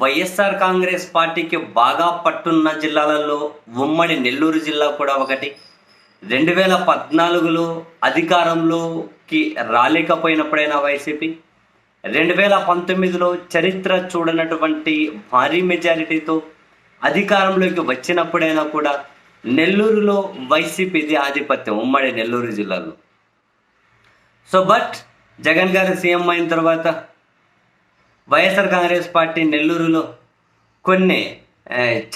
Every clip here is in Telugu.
వైఎస్ఆర్ కాంగ్రెస్ పార్టీకి బాగా పట్టున్న జిల్లాలలో ఉమ్మడి నెల్లూరు జిల్లా కూడా ఒకటి. రెండు వేల పద్నాలుగులో అధికారంలోకి రాలేకపోయినప్పుడైనా వైసీపీ. రెండు వేల పంతొమ్మిదిలో చరిత్ర చూడనటువంటి భారీ మెజారిటీతో అధికారంలోకి వచ్చినప్పుడైనా కూడా నెల్లూరులో వైసీపీది ఆధిపత్యం ఉమ్మడి నెల్లూరు జిల్లాలో. సో బట్ జగన్ గారు సీఎం అయిన తర్వాత వైఎస్ఆర్ కాంగ్రెస్ పార్టీ నెల్లూరులో కొన్ని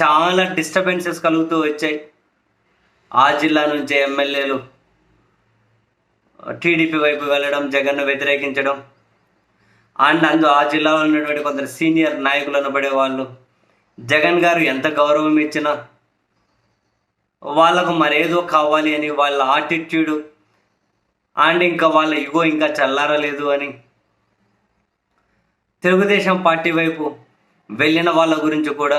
చాలా డిస్టర్బెన్సెస్ కలుగుతూ వచ్చాయి. ఆ జిల్లా నుంచి ఎమ్మెల్యేలు టీడీపీ వైపు వెళ్ళడం జగన్ను వ్యతిరేకించడం అండ్ అందు ఆ జిల్లాలో ఉన్నటువంటి కొందరు సీనియర్ నాయకులు అనబడే వాళ్ళు జగన్ గారు ఎంత గౌరవం ఇచ్చినా వాళ్ళకు మరేదో కావాలి అని వాళ్ళ ఆటిట్యూడ్ అండ్ ఇంకా వాళ్ళ ఇగో ఇంకా చల్లారలేదు అని తెలుగుదేశం పార్టీ వైపు వెళ్ళిన వాళ్ళ గురించి కూడా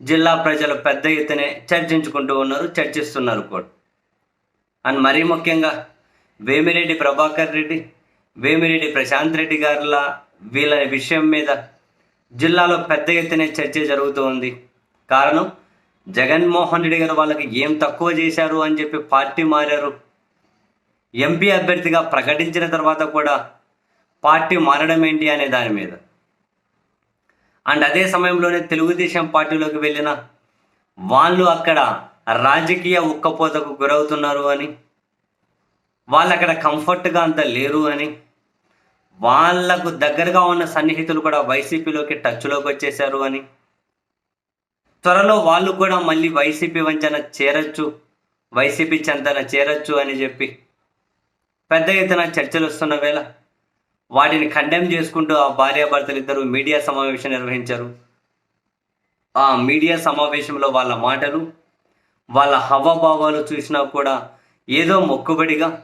జిల్లా ప్రజలు పెద్ద ఎత్తునే చర్చించుకుంటూ ఉన్నారు చర్చిస్తున్నారు కూడా. అండ్ మరీ ముఖ్యంగా వేమిరెడ్డి ప్రభాకర్ రెడ్డి వేమిరెడ్డి ప్రశాంత్ రెడ్డి గారుల వీళ్ళ విషయం మీద జిల్లాలో పెద్ద ఎత్తున చర్చ జరుగుతూ ఉంది. కారణం జగన్మోహన్ రెడ్డి గారు వాళ్ళకి ఏం తక్కువ చేశారు అని చెప్పి పార్టీ మారారు. ఎంపీ అభ్యర్థిగా ప్రకటించిన తర్వాత కూడా పార్టీ మారడం ఏంటి అనే దాని మీద. అండ్ అదే సమయంలోనే తెలుగుదేశం పార్టీలోకి వెళ్ళిన వాళ్ళు అక్కడ రాజకీయ ఉక్కపోతకు గురవుతున్నారు అని వాళ్ళు అక్కడ కంఫర్ట్గా అంత లేరు అని వాళ్ళకు దగ్గరగా ఉన్న సన్నిహితులు కూడా వైసీపీలోకి టచ్లోకి వచ్చేసారు అని త్వరలో వాళ్ళు కూడా మళ్ళీ వైసీపీ వంచన చేరొచ్చు వైసీపీ చెంతన చేరొచ్చు అని చెప్పి పెద్ద ఎత్తున చర్చలు వస్తున్న వేళ వాటిని ఖండెం చేసుకుంటూ ఆ భార్యాభర్తలు ఇద్దరు మీడియా సమావేశం నిర్వహించారు. ఆ మీడియా సమావేశంలో వాళ్ళ మాటలు వాళ్ళ హవభావాలు చూసినా కూడా ఏదో మొక్కుబడిగా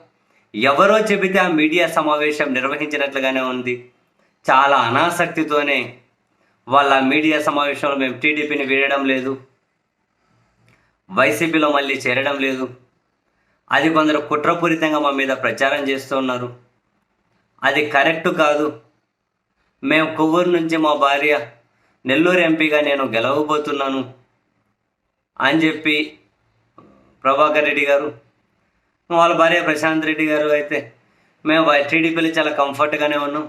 ఎవరో చెబితే ఆ మీడియా సమావేశం నిర్వహించినట్లుగానే ఉంది. చాలా అనాసక్తితోనే వాళ్ళ మీడియా సమావేశంలో మేము టీడీపీని వీడడం లేదు. వైసీపీలో మళ్ళీ చేరడం లేదు. అది కొందరు కుట్రపూరితంగా మా మీద ప్రచారం చేస్తూ ఉన్నారు. అది కరెక్ట్ కాదు. మేము కొవ్వూరు నుంచి మా భార్య నెల్లూరు ఎంపీగా నేను గెలవబోతున్నాను అని చెప్పి ప్రభాకర్ రెడ్డి గారు వాళ్ళ భార్య ప్రశాంత్ రెడ్డి గారు అయితే మేము టీడీపీలో చాలా కంఫర్ట్గానే ఉన్నాం.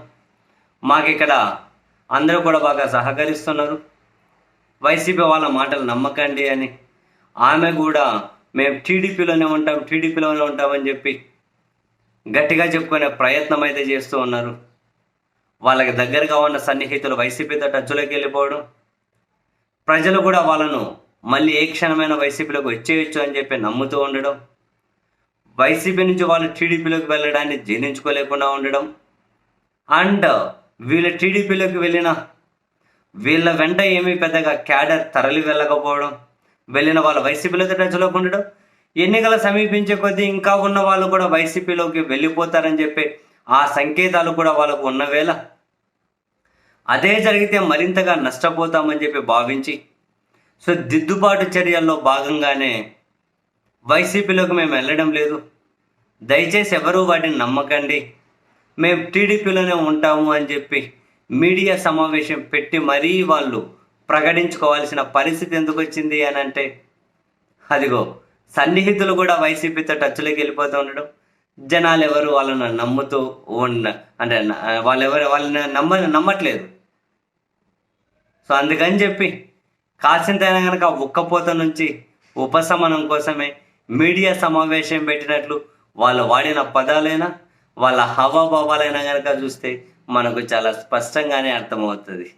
మాకు ఇక్కడ అందరూ కూడా బాగా సహకరిస్తున్నారు. వైసీపీ వాళ్ళ మాటలు నమ్మకండి అని. ఆమె కూడా మేము టీడీపీలోనే ఉంటాం టీడీపీలోనే ఉంటామని చెప్పి గట్టిగా చెప్పుకునే ప్రయత్నం అయితే చేస్తూ ఉన్నారు. వాళ్ళకి దగ్గరగా ఉన్న సన్నిహితులు వైసీపీతో టచ్లోకి వెళ్ళిపోవడం ప్రజలు కూడా వాళ్ళను మళ్ళీ ఏ క్షణమైన వైసీపీలోకి వచ్చేయచ్చు అని చెప్పి నమ్ముతూ ఉండడం వైసీపీ నుంచి వాళ్ళు టీడీపీలోకి వెళ్ళడాన్ని జీర్ణించుకోలేకుండా ఉండడం అండ్ వీళ్ళు టీడీపీలోకి వెళ్ళిన వీళ్ళ వెంట ఏమీ పెద్దగా క్యాడర్ తరలి వెళ్ళకపోవడం వెళ్ళిన వాళ్ళు వైసీపీలో టచ్లోకి ఉండడం ఎన్నికలు సమీపించే కొద్దీ ఇంకా ఉన్న వాళ్ళు కూడా వైసీపీలోకి వెళ్ళిపోతారని చెప్పి ఆ సంకేతాలు కూడా వాళ్ళకు ఉన్న వేళ. అదే జరిగితే మరింతగా నష్టపోతామని చెప్పి భావించి సో దిద్దుబాటు చర్యల్లో భాగంగానే వైసీపీలోకి మేము వెళ్ళడం లేదు. దయచేసి ఎవరు వాటిని నమ్మకండి. మేము టీడీపీలోనే ఉంటాము అని చెప్పి మీడియా సమావేశం పెట్టి మరీ వాళ్ళు ప్రకటించుకోవాల్సిన పరిస్థితి ఎందుకు వచ్చింది అని అంటే అదిగో సన్నిహితులు కూడా వైసీపీతో టచ్లోకి వెళ్ళిపోతూ ఉండడం జనాలు ఎవరు వాళ్ళని నమ్ముతూ ఉన్న అంటే వాళ్ళెవరు వాళ్ళని నమ్మ నమ్మట్లేదు. సో అందుకని చెప్పి కాసింతైనా కనుక ఉక్కపోత నుంచి ఉపశమనం కోసమే మీడియా సమావేశం పెట్టినట్లు వాళ్ళు వాడిన పదాలైనా వాళ్ళ హవాభావాలైనా కనుక చూస్తే మనకు చాలా స్పష్టంగానే అర్థమవుతుంది.